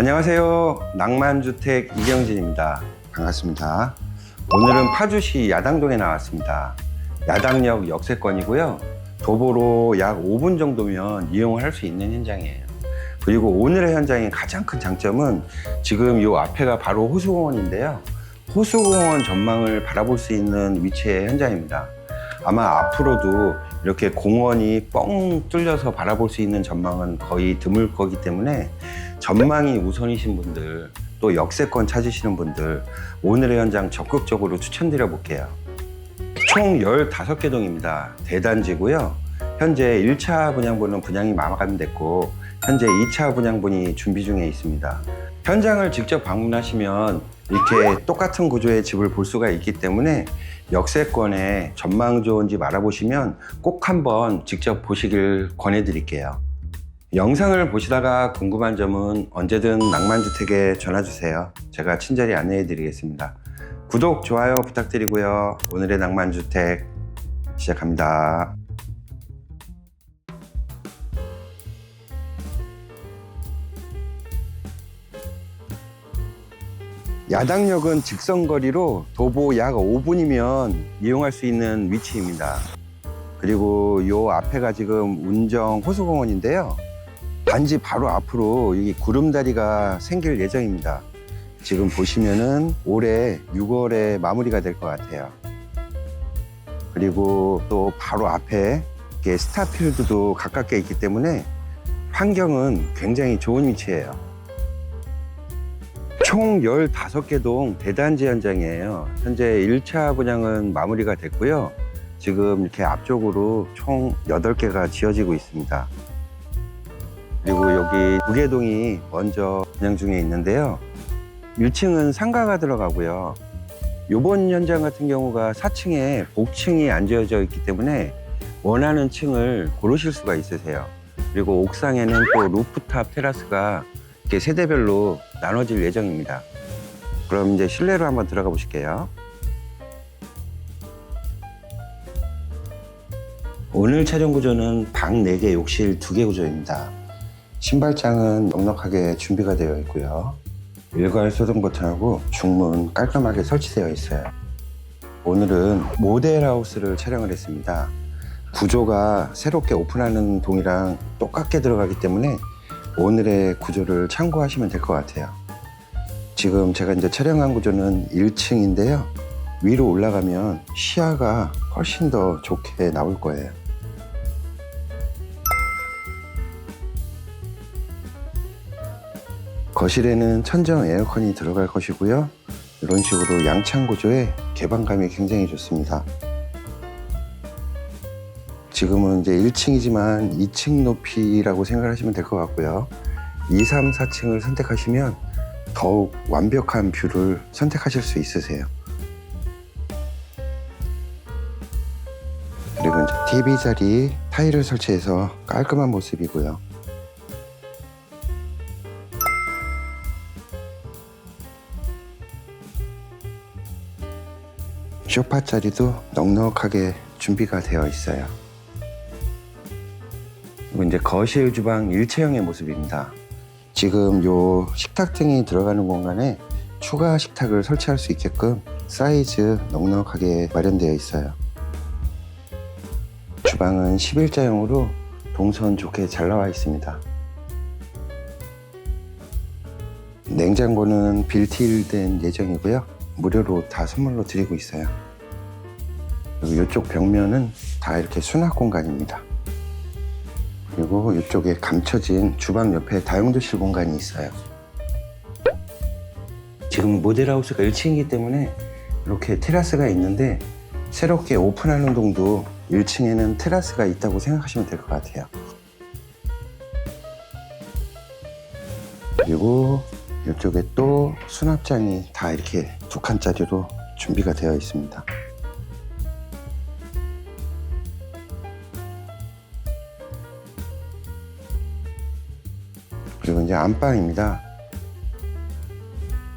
안녕하세요. 낭만주택 이경진입니다. 반갑습니다. 오늘은 파주시 야당동에 나왔습니다. 야당역 역세권이고요. 도보로 약 5분 정도면 이용할 수 있는 현장이에요. 그리고 오늘의 현장의 가장 큰 장점은 지금 이 앞에가 바로 호수공원인데요. 호수공원 전망을 바라볼 수 있는 위치의 현장입니다. 아마 앞으로도 이렇게 공원이 뻥 뚫려서 바라볼 수 있는 전망은 거의 드물 거기 때문에 전망이 우선이신 분들 또 역세권 찾으시는 분들 오늘의 현장 적극적으로 추천드려 볼게요. 총 15개 동입니다. 대단지고요. 현재 1차 분양분은 분양이 마감됐고 현재 2차 분양분이 준비 중에 있습니다. 현장을 직접 방문하시면 이렇게 똑같은 구조의 집을 볼 수가 있기 때문에 역세권에 전망 좋은 집 알아보시면 꼭 한번 직접 보시길 권해드릴게요. 영상을 보시다가 궁금한 점은 언제든 낭만주택에 전화주세요. 제가 친절히 안내해드리겠습니다. 구독, 좋아요 부탁드리고요. 오늘의 낭만주택 시작합니다. 야당역은 직선거리로 도보 약 5분이면 이용할 수 있는 위치입니다. 그리고 요 앞에가 지금 운정 호수공원인데요. 단지 바로 앞으로 여기 구름다리가 생길 예정입니다. 지금 보시면은 올해 6월에 마무리가 될 것 같아요. 그리고 또 바로 앞에 스타필드도 가깝게 있기 때문에 환경은 굉장히 좋은 위치예요. 총 15개 동 대단지 현장이에요. 현재 1차 분양은 마무리가 됐고요. 지금 이렇게 앞쪽으로 총 8개가 지어지고 있습니다. 그리고 여기 무계동이 먼저 분양 중에 있는데요. 1층은 상가가 들어가고요. 이번 현장 같은 경우가 4층에 복층이 안 지어져 있기 때문에 원하는 층을 고르실 수가 있으세요. 그리고 옥상에는 또 루프탑 테라스가 이렇게 세대별로 나눠질 예정입니다. 그럼 이제 실내로 한번 들어가 보실게요. 오늘 촬영 구조는 방 4개, 욕실 2개 구조입니다. 신발장은 넉넉하게 준비가 되어 있고요. 일괄 소등 버튼하고 중문 깔끔하게 설치되어 있어요. 오늘은 모델하우스를 촬영을 했습니다. 구조가 새롭게 오픈하는 동이랑 똑같게 들어가기 때문에 오늘의 구조를 참고하시면 될 것 같아요. 지금 제가 이제 촬영한 구조는 1층인데요. 위로 올라가면 시야가 훨씬 더 좋게 나올 거예요. 거실에는 천정 에어컨이 들어갈 것이고요. 이런 식으로 양창 구조에 개방감이 굉장히 좋습니다. 지금은 이제 1층이지만 2층 높이라고 생각하시면 될 것 같고요. 2, 3, 4층을 선택하시면 더욱 완벽한 뷰를 선택하실 수 있으세요. 그리고 이제 TV 자리 타일을 설치해서 깔끔한 모습이고요. 쇼파 자리도 넉넉하게 준비가 되어 있어요. 거실 주방 일체형의 모습입니다. 지금 요 식탁 등이 들어가는 공간에 추가 식탁을 설치할 수 있게끔 사이즈 넉넉하게 마련되어 있어요. 주방은 11자형으로 동선 좋게 잘 나와 있습니다. 냉장고는 빌트인된 예정이고요. 무료로 다 선물로 드리고 있어요. 그리고 이쪽 벽면은 다 이렇게 수납 공간입니다. 그리고 이쪽에 감춰진 주방 옆에 다용도실 공간이 있어요. 지금 모델하우스가 1층이기 때문에 이렇게 테라스가 있는데 새롭게 오픈하는 동도 1층에는 테라스가 있다고 생각하시면 될 것 같아요. 그리고 이쪽에 또 수납장이 다 이렇게 두 칸짜리로 준비가 되어 있습니다. 그리고 이제 안방입니다.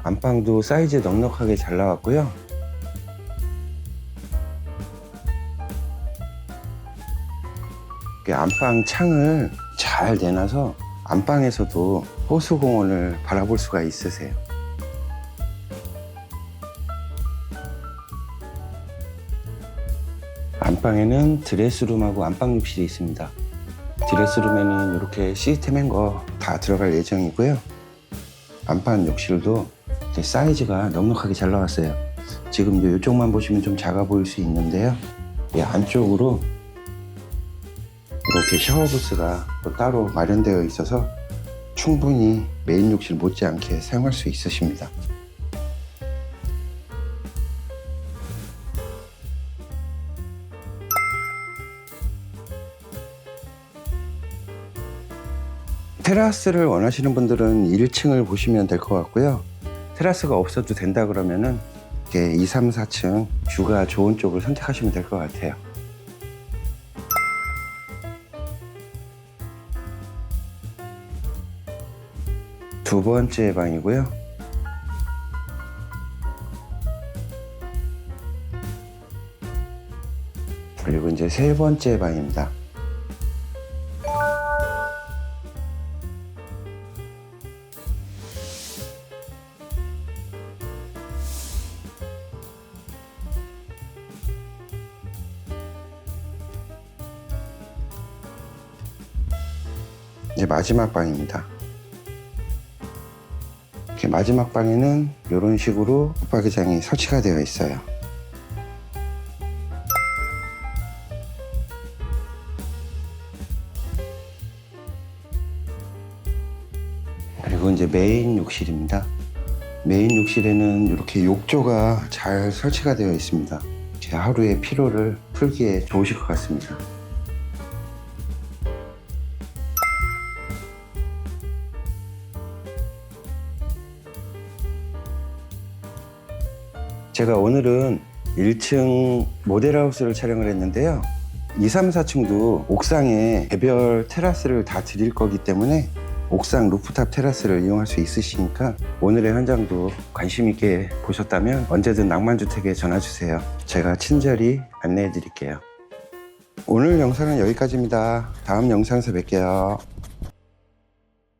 안방도 사이즈 넉넉하게 잘 나왔고요. 안방 창을 잘 내놔서 안방에서도 호수공원을 바라볼 수가 있으세요. 안방에는 드레스룸하고 안방 욕실이 있습니다. 드레스룸에는 이렇게 시스템인 거 다 들어갈 예정이고요. 안방 욕실도 사이즈가 넉넉하게 잘 나왔어요. 지금 이쪽만 보시면 좀 작아 보일 수 있는데요. 이 안쪽으로 이렇게 샤워 부스가 또 따로 마련되어 있어서 충분히 메인 욕실 못지않게 사용할 수 있으십니다. 테라스를 원하시는 분들은 1층을 보시면 될 것 같고요. 테라스가 없어도 된다 그러면은 이렇게 2, 3, 4층 뷰가 좋은 쪽을 선택하시면 될 것 같아요. 두 번째 방이고요. 그리고 이제 세 번째 방입니다. 이제 마지막 방입니다. 이렇게 마지막 방에는 이런 식으로 붙박이장이 설치가 되어 있어요. 그리고 이제 메인 욕실입니다. 메인 욕실에는 이렇게 욕조가 잘 설치가 되어 있습니다. 제 하루의 피로를 풀기에 좋으실 것 같습니다. 제가 오늘은 1층 모델하우스를 촬영을 했는데요. 2, 3, 4층도 옥상에 개별 테라스를 다 드릴 거기 때문에 옥상 루프탑 테라스를 이용할 수 있으시니까 오늘의 현장도 관심 있게 보셨다면 언제든 낭만주택에 전화 주세요. 제가 친절히 안내해 드릴게요. 오늘 영상은 여기까지입니다. 다음 영상에서 뵐게요.